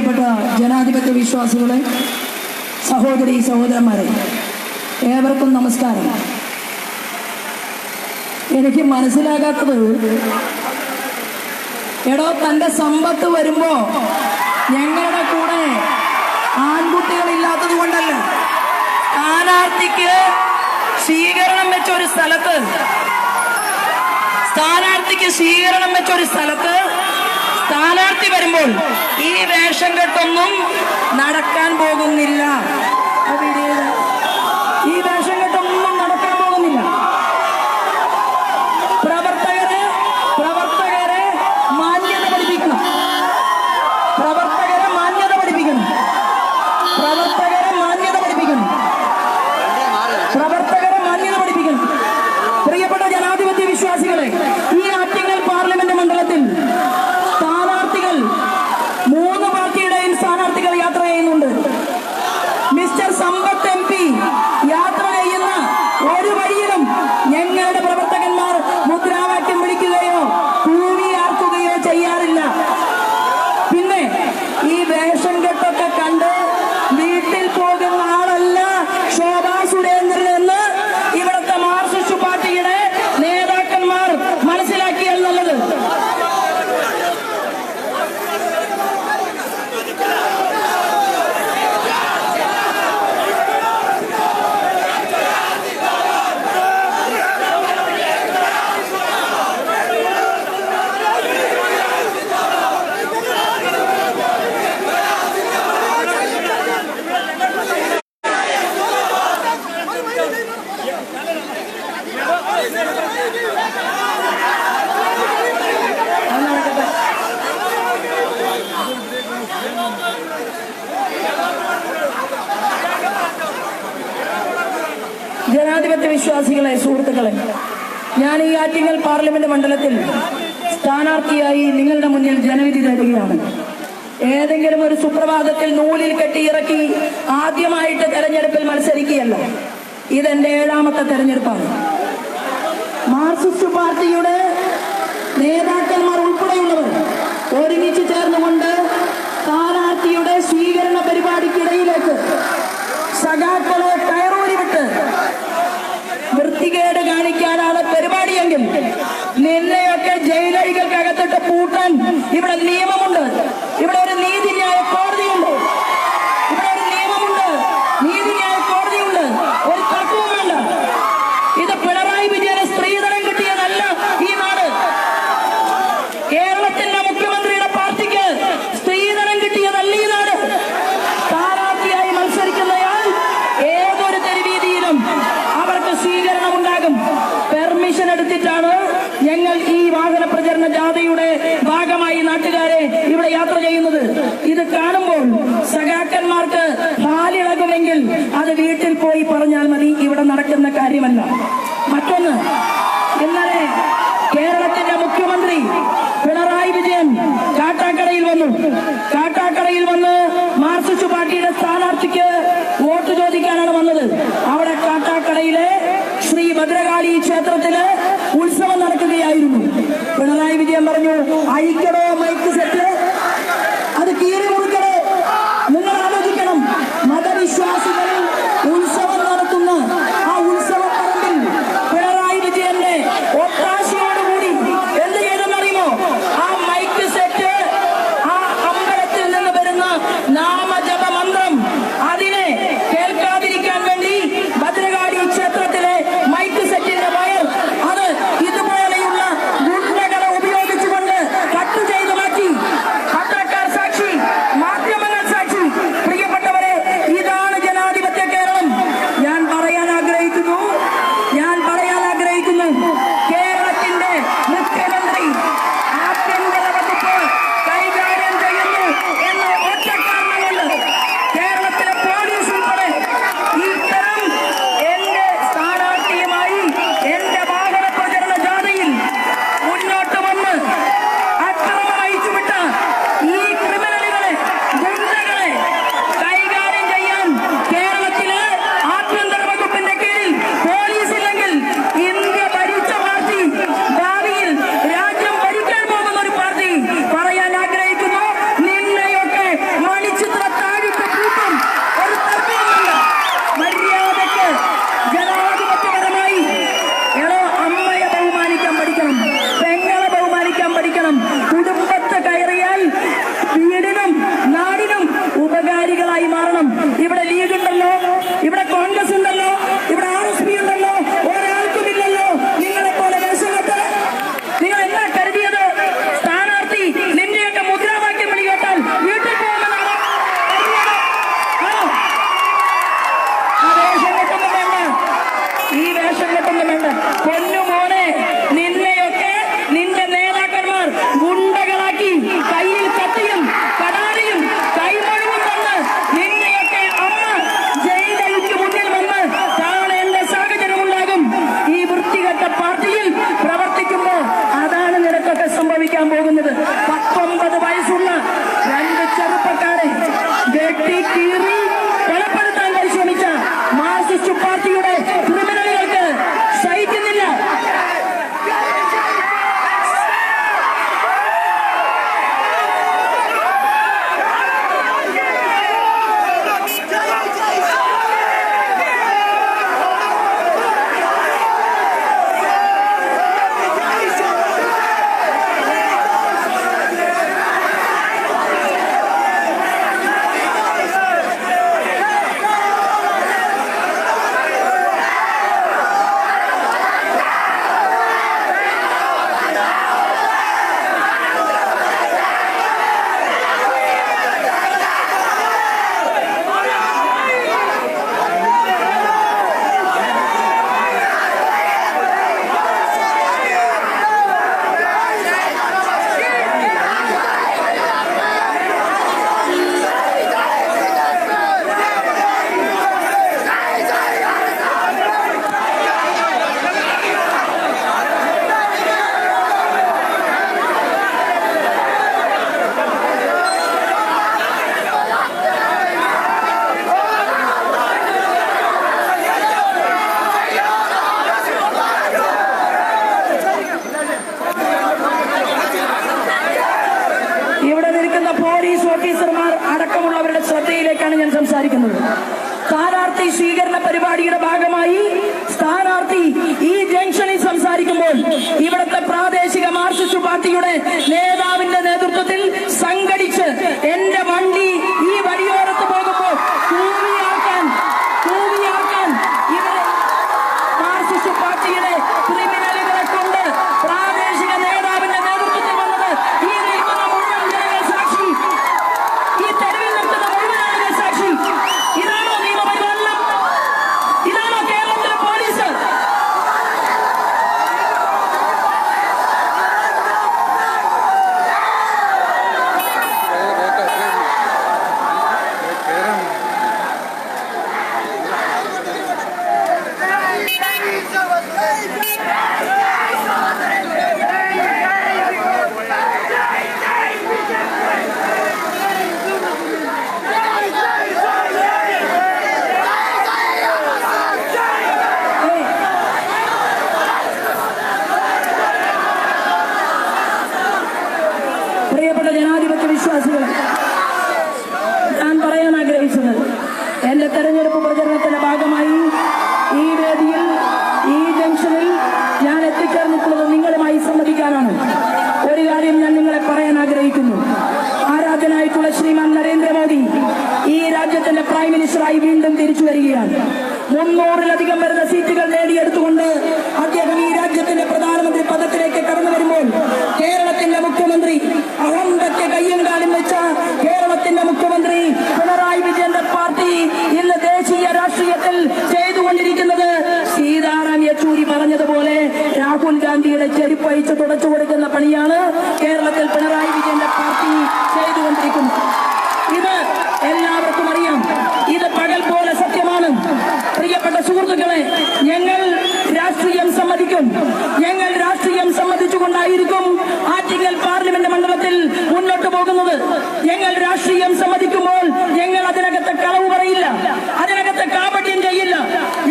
പ്രിയപ്പെട്ട ജനാധിപത്യ വിശ്വാസികളെ സഹോദരി സഹോദരന്മാരെ ഏവർക്കും നമസ്കാരം. എനിക്ക് മനസ്സിലാകാത്തത് എടോ തന്റെ സമ്പത്ത് വരുമ്പോ ഞങ്ങളുടെ കൂടെ ആൺകുട്ടികൾ ഇല്ലാത്തത് കൊണ്ടല്ല. സ്ഥാനാർത്ഥിക്ക് സ്വീകരണം വെച്ച ഒരു സ്ഥലത്ത് സ്ഥാനാർത്ഥിക്ക് സ്വീകരണം വെച്ച ഒരു സ്ഥലത്ത് സ്ഥാനാർത്ഥി വരുമ്പോൾ ഈ വേഷം കെട്ടൊന്നും നടക്കാൻ പോകുന്നില്ല അത് ഇതേത്? ഈ വേഷം കെട്ടൊന്നും നടക്കാൻ പോകുന്നില്ല പ്രവർത്തകരെ പ്രവർത്തകരെ മാന്യത പഠിപ്പിക്കണം പ്രവർത്തകരെ മാന്യത പഠിപ്പിക്കണം പ്രവർത്തകരെ മാന്യത പഠിപ്പിക്കണം പ്രവർത്തകരെ മാന്യത പഠിപ്പിക്കണം പ്രിയപ്പെട്ട ജനാധിപത്യ വിശ്വാസികളെ ഈ ആറ്റിങ്ങൽ പാർലമെന്റ് മണ്ഡലത്തിൽ സ്ഥാനാർത്ഥികൾ മൂന്ന് പാർട്ടിയുടെയും സ്ഥാനാർത്ഥികൾ യാത്ര ചെയ്യുന്നുണ്ട് മിസ്റ്റർ സമ്പത്ത് എം പി യാത്ര ചെയ്യുന്ന ഒരു വഴിയിലും ഞങ്ങളുടെ പ്രവർത്തകന്മാർ മുദ്രാവാക്യം വിളിക്കുകയോ കൂവി ആർക്കുകയോ ചെയ്യാറില്ല പിന്നെ ഈ വേഷം കെട്ടൊക്കെ കണ്ട് വീട്ടിൽ പോകുന്ന ആളല്ല ശോഭാ സുരേന്ദ്രൻ എന്ന് ഇവിടുത്തെ മാർക്സിസ്റ്റ് പാർട്ടിയുടെ നേതാക്കന്മാർ മനസ്സിലാക്കിയാൽ നല്ലത് അത് നടക്കട്ടെ ജനാധിപത്യ വിശ്വാസികളെ സുഹൃത്തുക്കളെ ഞാൻ ഈ ആറ്റിങ്ങൽ പാർലമെന്റ് മണ്ഡലത്തിൽ സ്ഥാനാർത്ഥിയായി നിങ്ങളുടെ മുന്നിൽ ജനവിധി തേടുകയാണ്. ഏതെങ്കിലും ഒരു സുപ്രഭാതത്തിൽ നൂലിൽ കെട്ടി ഇറക്കി ആദ്യമായിട്ട് തെരഞ്ഞെടുപ്പിൽ മത്സരിക്കുകയല്ല. ഇതെന്റെ ഏഴാമത്തെ തെരഞ്ഞെടുപ്പാണ്. മാർക്സിസ്റ്റ് പാർട്ടിയുടെ നേതാക്കന്മാർ ഉൾപ്പെടെയുള്ളവർ ഒരുമിച്ച് ചേർന്നുകൊണ്ട് സ്ഥാനാർത്ഥിയുടെ സ്വീകരണ പരിപാടിക്കിടയിലേക്ക് സഖാക്കളെ കയറൂരി വിട്ട് വൃത്തികേട് കാണിക്കാനാണ് പരിപാടിയെങ്കിൽ നിന്നെയൊക്കെ ജയിലഴികൾക്കകത്തിട്ട് പൂട്ടാൻ ഇവിടെ നിയമമുണ്ട് ഞങ്ങൾ ഈ വാഹന പ്രചരണ ജാഥയുടെ ഭാഗമായി നാട്ടുകാരെ ഇവിടെ യാത്ര ചെയ്യുന്നത്. ഇത് കാണുമ്പോൾ സഖാക്കന്മാർക്ക് പാലിളകുമെങ്കിൽ അത് വീട്ടിൽ പോയി പറഞ്ഞാൽ മതി ഇവിടെ നടക്കുന്ന കാര്യമല്ല. മറ്റൊന്ന് ഇന്നലെ കേരളത്തിന്റെ മുഖ്യമന്ത്രി പിണറായി വിജയൻ കാട്ടാക്കടയിൽ വന്നു. കാട്ടാക്കടയിൽ വന്ന് മാർക്സിസ്റ്റ് പാർട്ടിയുടെ സ്ഥാനാർത്ഥിക്ക് ഭദ്രകാളി ക്ഷേത്രത്തിൽ ഉത്സവം നടക്കുകയായിരുന്നു. പിണറായി വിജയൻ പറഞ്ഞു ഐക്യമോ മൈക്ക് സെറ്റ്? അത് കീറി പോലീസ് ഓഫീസർമാർ അടക്കമുള്ളവരുടെ ശ്രദ്ധയിലേക്കാണ് ഞാൻ സംസാരിക്കുന്നത്. സ്ഥാനാർത്ഥി സ്വീകരണ പരിപാടിയുടെ ഭാഗമായി സ്ഥാനാർത്ഥി ഈ ജംഗ്ഷനിൽ സംസാരിക്കുമ്പോൾ ഇവിടുത്തെ പ്രാദേശിക മാർക്സിസ്റ്റ് പാർട്ടിയുടെ നേതാവിന്റെ നേതൃത്വത്തിൽ സംഘടിച്ച് എന്റെ വണ്ടി ഈ എത്തിച്ചേർന്നിട്ടുള്ളത് നിങ്ങളുമായി സംവദിക്കാനാണ്. ഒരു കാര്യം ഞാൻ നിങ്ങളെ പറയാൻ ആഗ്രഹിക്കുന്നു. ആരാധനായിട്ടുള്ള ശ്രീമാൻ നരേന്ദ്രമോദി ഈ രാജ്യത്തിന്റെ പ്രൈം മിനിസ്റ്ററായി വീണ്ടും തിരിച്ചു വരികയാണ്. മുന്നൂറിലധികം വരുന്ന സീറ്റുകൾ നേടിയെടുത്തുകൊണ്ട് അദ്ദേഹം ഈ രാജ്യത്തിന്റെ പ്രധാനമന്ത്രി പദത്തിലേക്ക് കടന്നു വരുമ്പോൾ കേരളത്തിന്റെ മുഖ്യമന്ത്രി അഹന്തയ്ക്ക് കയ്യും വെച്ച കേരളത്തിന്റെ മുഖ്യമന്ത്രി പിണറായി വിജയന്റെ പാർട്ടി ഇന്ന് ദേശീയ രാഷ്ട്രീയത്തിൽ ചെയ്തുകൊണ്ടിരിക്കുന്നത് സീതാറാം യെച്ചൂരി പറഞ്ഞതുപോലെ രാഹുൽ ഗാന്ധിയുടെ തുടച്ചു കൊടുക്കുന്ന പണിയാണ് കേരളത്തിൽ പിണറായി വിജയന്റെ പാർട്ടി ചെയ്തുകൊണ്ടിരിക്കുന്നത് ഇത് എല്ലാവർക്കും അറിയാം. ഇത് പകൽ പോലെ സത്യമാണ്. പ്രിയപ്പെട്ട സുഹൃത്തുക്കളെ ഞങ്ങൾ രാഷ്ട്രീയം സമ്മതിക്കും. ഞങ്ങൾ രാഷ്ട്രീയം സമ്മതിച്ചുകൊണ്ടായിരിക്കും ആറ്റിങ്ങൽ പാർലമെന്റ് മണ്ഡലത്തിൽ മുന്നോട്ട് പോകുന്നത്. ഞങ്ങൾ രാഷ്ട്രീയം സമ്മതിക്കുമ്പോൾ ഞങ്ങൾ അതിനകത്ത് കളവ് പറയില്ല അതിനകത്ത് കാപട്യം ചെയ്യില്ല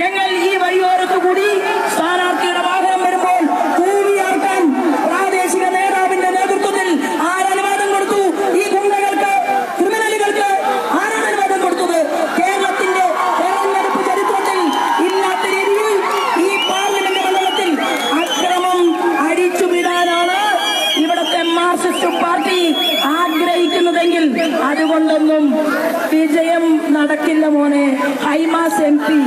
ഞങ്ങൾ ഈ വഴിയോരത്തു കൂടി സ്ഥാനാർത്ഥിയുടെ വാഹനം വരുമ്പോൾ കൂവിയാർക്കാൻ പ്രാദേശിക നേതാവിന്റെ നേതൃത്വത്തിൽ ആരനുവാദം കൊടുത്തു ഈ ഗുണ്ടകൾക്ക് ക്രിമിനലുകൾക്ക് ആരാണ് അനുവാദം കൊടുത്തത് കേരളത്തിന്റെ തെരഞ്ഞെടുപ്പ് ചരിത്രത്തിൽ ഇല്ലാത്ത രീതിയിൽ ഈ പാർലമെന്റ് മണ്ഡലത്തിൽ അക്രമം അടിച്ചുവിടാനാണ് ഇവിടത്തെ മാർക്സിസ്റ്റ് പാർട്ടി ആഗ്രഹിക്കുന്നതെങ്കിൽ അതുകൊണ്ടൊന്നും വിജയം നടക്കില്ല മോനെ ഹൈമാസ് എം പി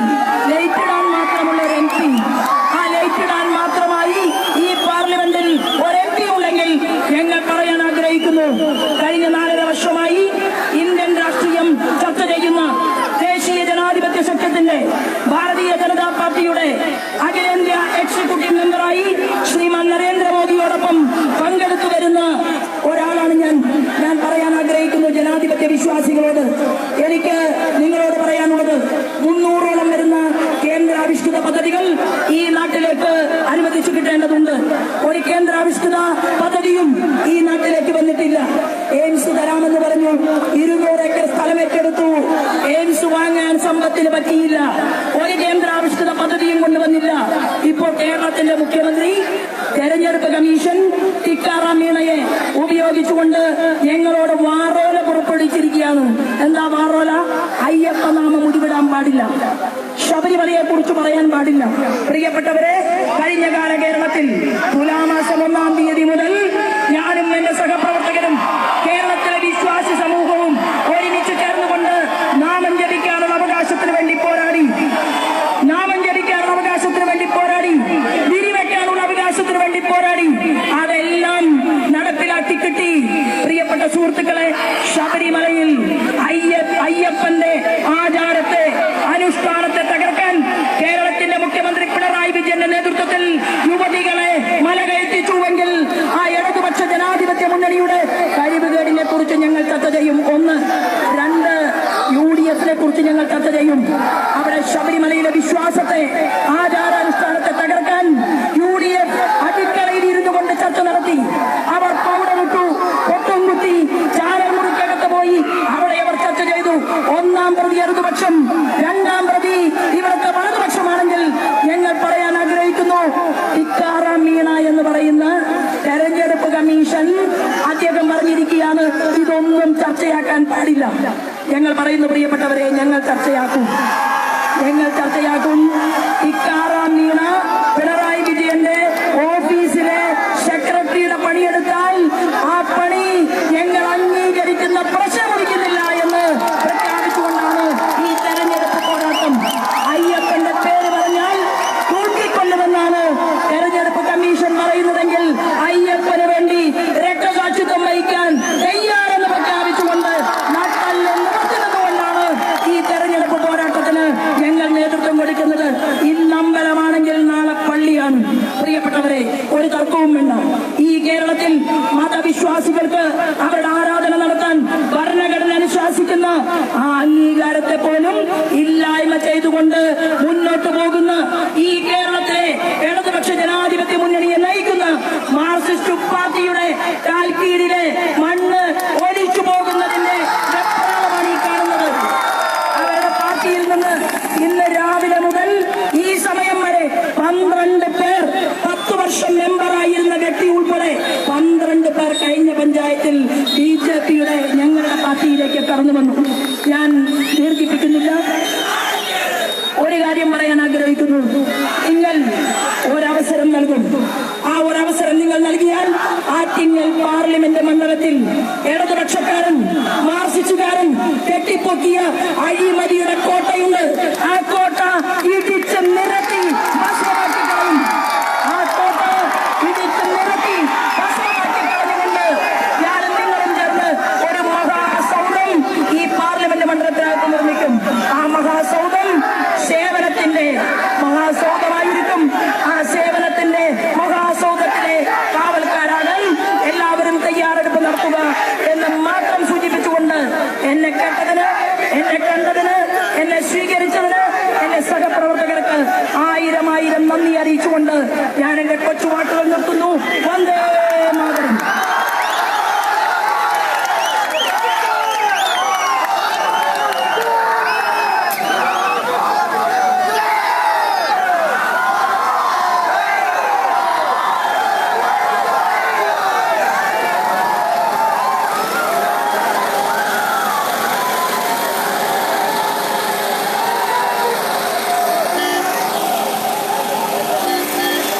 ലൈറ്റ് ഇടാൻ മാത്രമുള്ള ഒരു എം പി ആ ലൈറ്റ് ഇടാൻ മാത്രമായി ഈ പാർലമെന്റിൽ ഒരു എം പി ഉണ്ടെങ്കിൽ ഞങ്ങൾ പറയാൻ ആഗ്രഹിക്കുന്നു കഴിഞ്ഞ നാലര വർഷമായി ഇന്ത്യൻ രാഷ്ട്രീയം ചർച്ച ചെയ്യുന്ന ദേശീയ ജനാധിപത്യ സഖ്യത്തിന്റെ ഭാരതീയ ജനതാ പാർട്ടിയുടെ അഖിലേന്ത്യാ എക്സിക്യൂട്ടീവ് മെമ്പറായി ശ്രീമാൻ നരേന്ദ്രമോദിയോടൊപ്പം പങ്കെടുത്തു വരുന്ന ഒരാളാണ് ഞാൻ ഞാൻ പറയാൻ ആഗ്രഹിക്കുന്നു ജനാധിപത്യ വിശ്വാസികളോട് എനിക്ക് നിങ്ങളോട് പറയാനുള്ളത് മുന്നൂറോളം വരുന്ന കേന്ദ്രാവിഷ്കൃത പദ്ധതികൾ ഈ നാട്ടിലേക്ക് അനുവദിച്ചു കിട്ടേണ്ടതുണ്ട് ഒരു കേന്ദ്രാവിഷ്കൃത പദ്ധതിയും ഈ നാട്ടിലേക്ക് വന്നിട്ടില്ല. എയിംസ് തരാമെന്ന് പറഞ്ഞു. ഇരുന്നൂറ് ഏക്കർ സ്ഥലം ഏറ്റെടുത്തു. എയിംസ് വാങ്ങാൻ സമ്പത്തിന് പറ്റിയില്ല. ഒരു കേന്ദ്രാവിഷ്കൃത പദ്ധതിയും കൊണ്ടുവന്നില്ല. ഇപ്പോൾ കേരളത്തിന്റെ മുഖ്യമന്ത്രി തെരഞ്ഞെടുപ്പ് കമ്മീഷൻ ടിക്കാറാം മീണയെ ഉപയോഗിച്ചുകൊണ്ട് ഞങ്ങളോട് വാറോല പുറപ്പെടുവിച്ചിരിക്കുകയാണ്. എന്താ വാറോല? അയ്യപ്പ നാമം ഉരുവിടാൻ പാടില്ല. ശബരിമലയെ കുറിച്ച് പറയാൻ പാടില്ല. പ്രിയപ്പെട്ടവരെ കഴിഞ്ഞ കാല കേരളത്തിൽ തുലാമാസം ഒന്നാം തീയതി മുതൽ ഞാനും എന്റെ സഹപ്രവർത്തകരും ഒന്നാം പ്രതി ഇടതുപക്ഷം രണ്ടാം പ്രതി ഇവിടുത്തെ വലതുപക്ഷമാണെങ്കിൽ ഞങ്ങൾ പറയാൻ ആഗ്രഹിക്കുന്നു ടിക്കാറ മീണ എന്ന് പറയുന്ന തെരഞ്ഞെടുപ്പ് കമ്മീഷൻ അദ്ദേഹം പറഞ്ഞിരിക്കുകയാണ് ഇതൊന്നും ചർച്ചയാക്കാൻ പാടില്ല. ഞങ്ങൾ പറയുന്നു പ്രിയപ്പെട്ടവരെ ഞങ്ങൾ ചർച്ചയാക്കും. ഞങ്ങൾ ചർച്ചയാക്കും ടിക്കാറ ആ അംഗീകാരത്തെ പോലും ഇല്ലായ്മ ചെയ്തുകൊണ്ട് മുന്നോട്ട് പോകുന്ന ഈ കേരളത്തെ ഇടതുപക്ഷ ജനാധിപത്യ മുന്നണിയെ നയിക്കുന്ന മാർക്സിസ്റ്റ് പാർട്ടിയുടെ കാൽക്കീഴിലെ മണ്ണ് ഒലിച്ചു പോകുന്നതിന്റെ അവരുടെ പാർട്ടിയിൽ നിന്ന് ഇന്ന് രാവിലെ മുതൽ ഈ സമയം വരെ പന്ത്രണ്ട് പേർ പത്ത് വർഷം മെമ്പറായിരുന്ന വ്യക്തി ഉൾപ്പെടെ പന്ത്രണ്ട് പേർ കഴിഞ്ഞ പഞ്ചായത്തിൽ ബി ജെ പിയുടെ ഞങ്ങൾ പാർട്ടിയിലേക്ക് കടന്നു വന്നു. ഞാൻ ദീർഘിപ്പിക്കുന്നില്ല. ഒരു കാര്യം പറയാൻ ആഗ്രഹിക്കുന്നു.